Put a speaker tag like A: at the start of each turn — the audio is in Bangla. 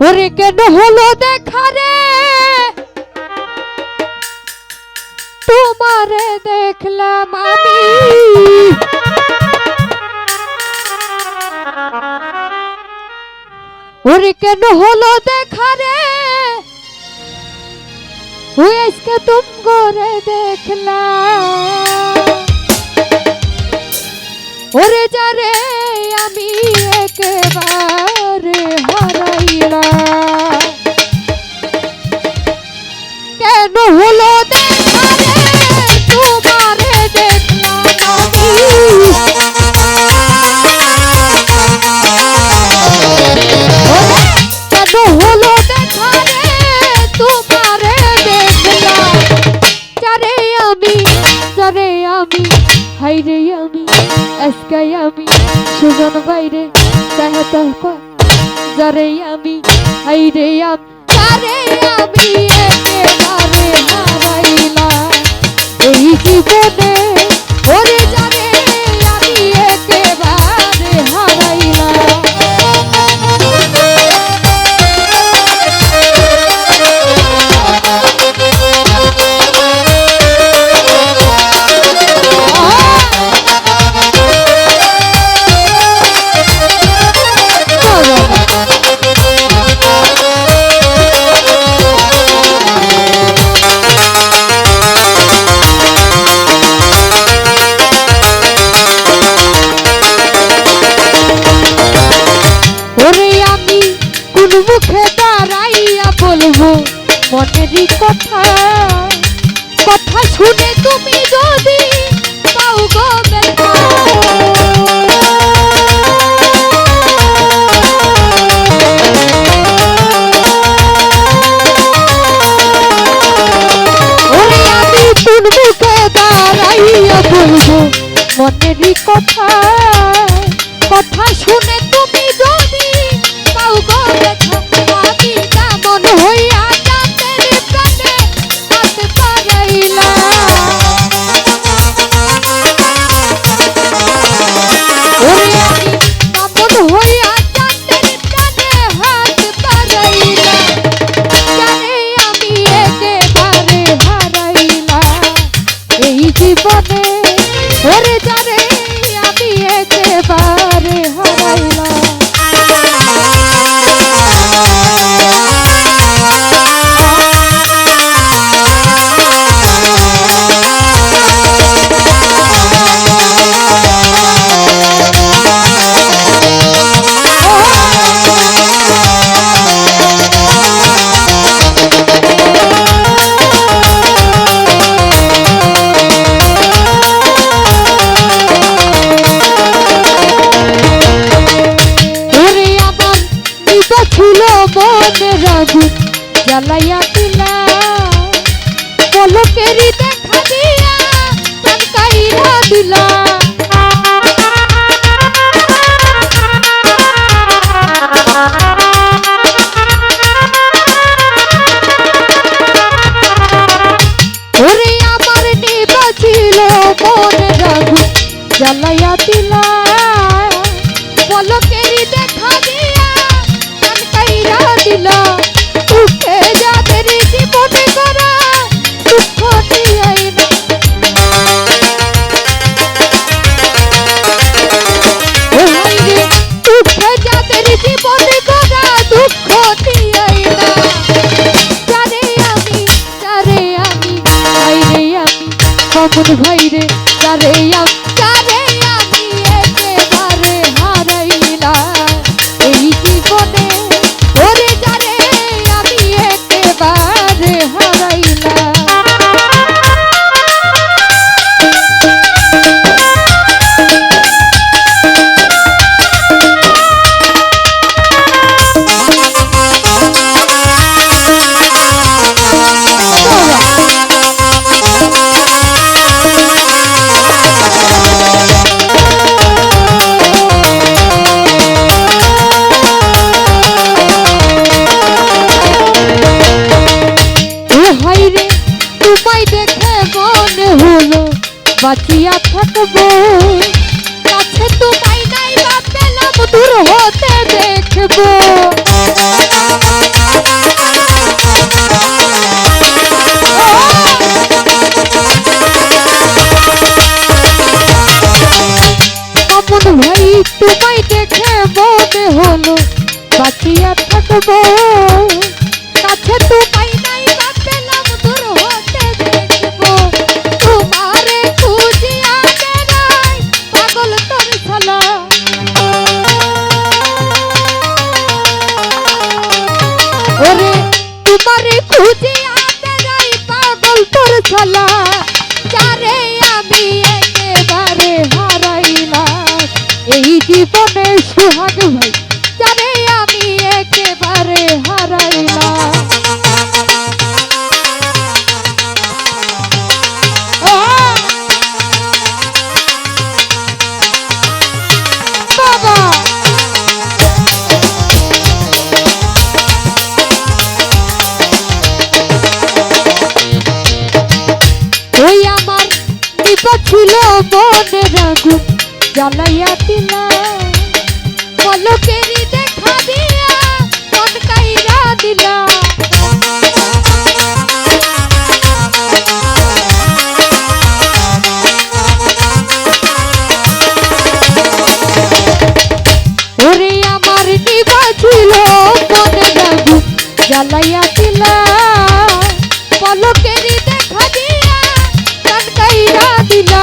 A: ওরে কেন হলো দেখা রে? তোমারে দেখলাম আমি। ওরে কেন হলো দেখা রে? ওই আজকে তুম করে দেখলাম। ওরে যারে আমি একেবারে সুজন বাইরে চাহে তর্ক যারে আমি হাইরে আমি যারে আমি একেবারে হারাইলাম। এই জীবনে মুখে দাঁড়াইয়া বলব, মনেরই কথা। কথা শুনে তুমি যদি পাও গো মনেরই কথা। কথা শুনে দিলা পলকেরই দেখা দিয়া কাইরা দিলা ওরে আমার দিলা। কমন ভাইরে তারে আমি তোমায় দেখে মনে হলো, বাঁচিয়া থাকব। কাছে তোমায় নাই বা পেলাম দূর হতে দেখব। ভাই দেখে হলো, বাঁচিয়া থাকব। মনের আগুন জ্বালাইয়া দিলা। পলকেরই দেখা দিয়া মন কাইরা দিলা। ওরে আমার নিবা ছিল জ্বালাইয়া দিলা। পলকেরই দেখা দিয়া কান কাইরা দিলা।